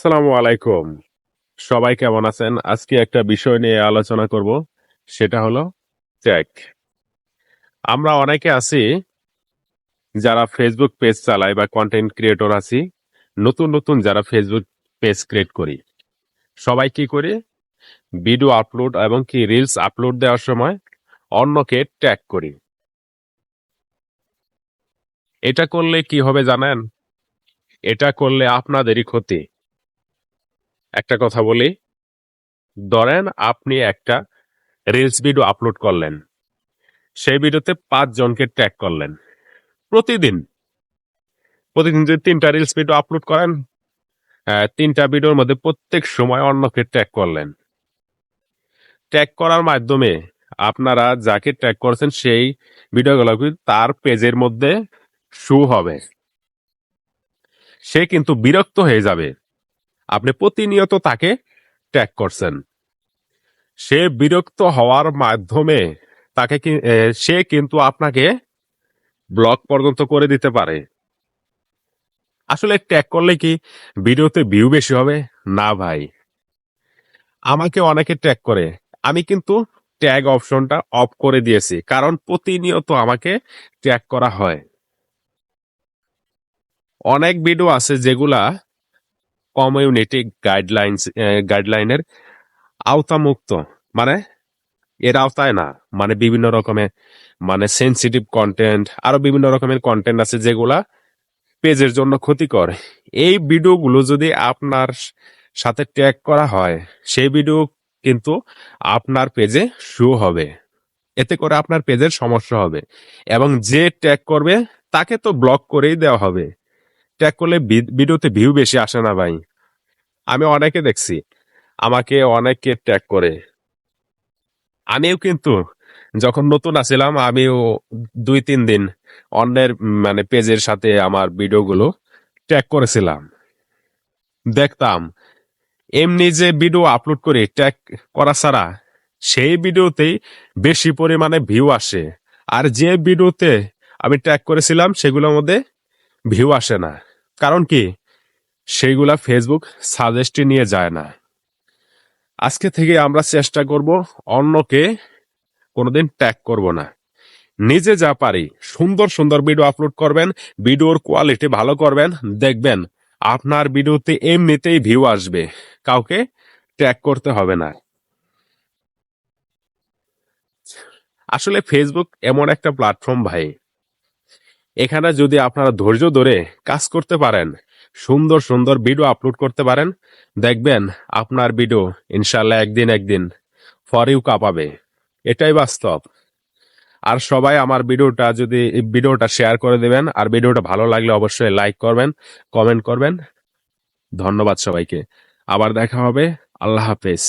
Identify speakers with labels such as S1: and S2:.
S1: আসসালামু আলাইকুম। সবাই কেমন আছেন? আজকে একটা বিষয় নিয়ে আলোচনা করব, সেটা হলো ট্যাগ আমরা অনেকে আছি যারা ফেসবুক পেজ চালাই বা কন্টেন্ট ক্রিয়েটর আছি, নতুন নতুন যারা ফেসবুক পেজ ক্রিয়েট করি। সবাই কি করি? ভিডিও আপলোড এবং কি রিলস আপলোড দেওয়ার সময় অন্যকে ট্যাগ করি। এটা করলে কি হবে জানেন? এটা করলে আপনাদেরই ক্ষতি। একটা কথা বলি। ধরেন আপনি একটা রিলস ভিডিও আপলোড করলেন। সেই ভিডিওতে পাঁচ জনকে ট্যাগ করলেন। প্রতিদিন। প্রতিদিন যদি তিনটা রিলস ভিডিও আপলোড করেন তিনটা ভিডিওর মধ্যে প্রত্যেক সময় অন্যকে ট্যাগ করলেন। ট্যাগ করার মাধ্যমে আপনারা যাকে ট্যাগ করেছেন, সেই ভিডিওগুলো তার পেজের মধ্যে শু হবে। সে কিন্তু বিরক্ত হয়ে যাবে। আপনি প্রতিনিয়ত তাকে ট্যাগ করছেন। সে বিরক্ত হওয়ার মাধ্যমে তাকে সে কিন্তু আপনাকে ব্লক পর্যন্ত করে দিতে পারে। আসলে ট্যাগ করলে কি ভিডিওতে ভিউ বেশি হবে? না ভাই। আমাকে অনেকে ট্যাগ করে। আমি কিন্তু ট্যাগ অপশনটা অফ করে দিয়েছি, কারণ প্রতিনিয়ত আমাকে ট্যাগ করা হয়। অনেক ভিডিও আছে যেগুলা কমিউনিটি গাইডলাইন্স গাইডলাইনের আওতামুক্ত। মানে এর আওতায় না। মানে বিভিন্ন রকমের মানে সেনসিটিভ কন্টেন্ট আরও বিভিন্ন রকমের কন্টেন্ট আছে যেগুলা পেজের জন্য ক্ষতিকর। এই ভিডিওগুলো যদি আপনার সাথে ট্যাগ করা হয়, সেই ভিডিও কিন্তু আপনার পেজে শো হবে। এতে করে আপনার পেজের সমস্যা হবে। এবং যে ট্যাগ করবে, তাকে তো ব্লক করেই দেওয়া হবে। ট্যাগ করলে ভিডিওতে ভিউ বেশি আসে না ভাই। আমি অনেকে দেখছি, আমাকে অনেকে ট্যাগ করে। আমিও কিন্তু, যখন নতুন আছিলাম, আমিও দুই, তিন দিন অন্যের মানে পেজের সাথে আমার ভিডিওগুলো ট্যাগ করেছিলাম। দেখতাম, এমনি যে ভিডিও আপলোড করি ট্যাগ করা ছাড়া, সেই ভিডিওতেই বেশি পরিমাণে ভিউ আসে। আর যে ভিডিওতে আমি ট্যাগ করেছিলাম, সেগুলোর মধ্যে ভিউ আসে না। কারণ কি? সেইগুলা ফেসবুক সাজেস্টে নিয়ে যায় না। আজকে থেকে আমরা চেষ্টা করব অন্যকে কোনোদিন ট্যাগ করব না। নিজে যা পারি, সুন্দর সুন্দর ভিডিও আপলোড করবেন ভিডিওর কোয়ালিটি ভালো করবেন, দেখবেন আপনার ভিডিওতে এমনিতেই ভিউ আসবে, কাউকে ট্যাগ করতে হবে না। আসলে ফেসবুক এমন একটা প্ল্যাটফর্ম ভাই এখানে যদি আপনারা ধৈর্য ধরে কাজ করতে পারেন, সুন্দর সুন্দর ভিডিও আপলোড করতে পারেন, দেখবেন আপনার ভিডিও ইনশাল্লাহ একদিন একদিন ফর ইউ কাঁপাবে। এটাই বাস্তব। আর সবাই আমার ভিডিওটা যদি ভিডিওটা শেয়ার করে দেবেন, আর ভিডিওটা ভালো লাগলে অবশ্যই লাইক করবেন কমেন্ট করবেন। ধন্যবাদ সবাইকে। আবার দেখা হবে। আল্লাহ হাফেজ।